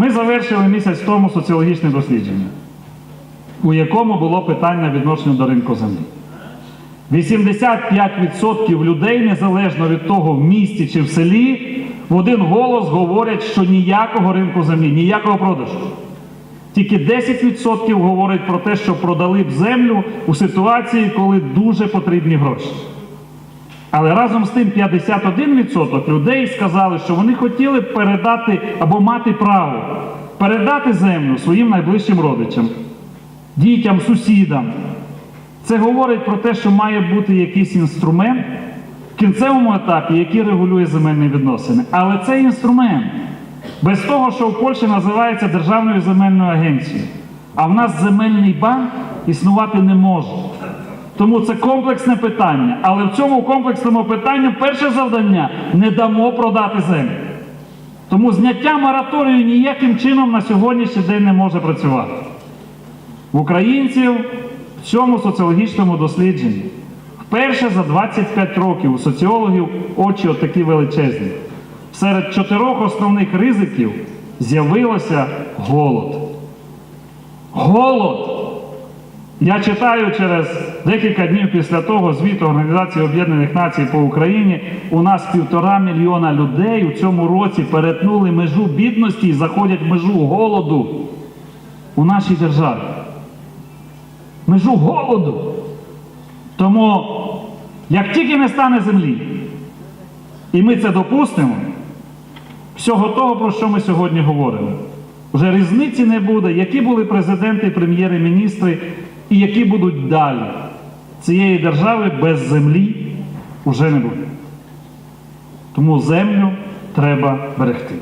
Ми завершили місяць тому соціологічне дослідження, у якому було питання відношення до ринку землі. 85% людей, незалежно від того, в місті чи в селі, в один голос говорять, що ніякого ринку землі, ніякого продажу. Тільки 10% говорять про те, що продали б землю у ситуації, коли дуже потрібні гроші. Але разом з тим 51% людей сказали, що вони хотіли б передати або мати право передати землю своїм найближчим родичам, дітям, сусідам. Це говорить про те, що має бути якийсь інструмент в кінцевому етапі, який регулює земельні відносини. Але цей інструмент без того, що в Польщі називається Державною земельною агенцією, а в нас земельний банк існувати не може. Тому це комплексне питання. Але в цьому комплексному питанні перше завдання не дамо продати землю. Тому зняття мораторію ніяким чином на сьогоднішній день не може працювати. В українців в цьому соціологічному дослідженні вперше за 25 років у соціологів очі отакі величезні. Серед чотирьох основних ризиків з'явилося голод. Голод! Я читаю через декілька днів після того звіту Організації Об'єднаних Націй по Україні. У нас півтора мільйона людей у цьому році перетнули межу бідності і заходять межу голоду у нашій державі. Межу голоду. Тому, як тільки не стане землі, і ми це допустимо, всього того, про що ми сьогодні говоримо. Вже різниці не буде, які були президенти, прем'єри, міністри, і які будуть далі. Цієї держави без землі вже не буде. Тому землю треба берегти.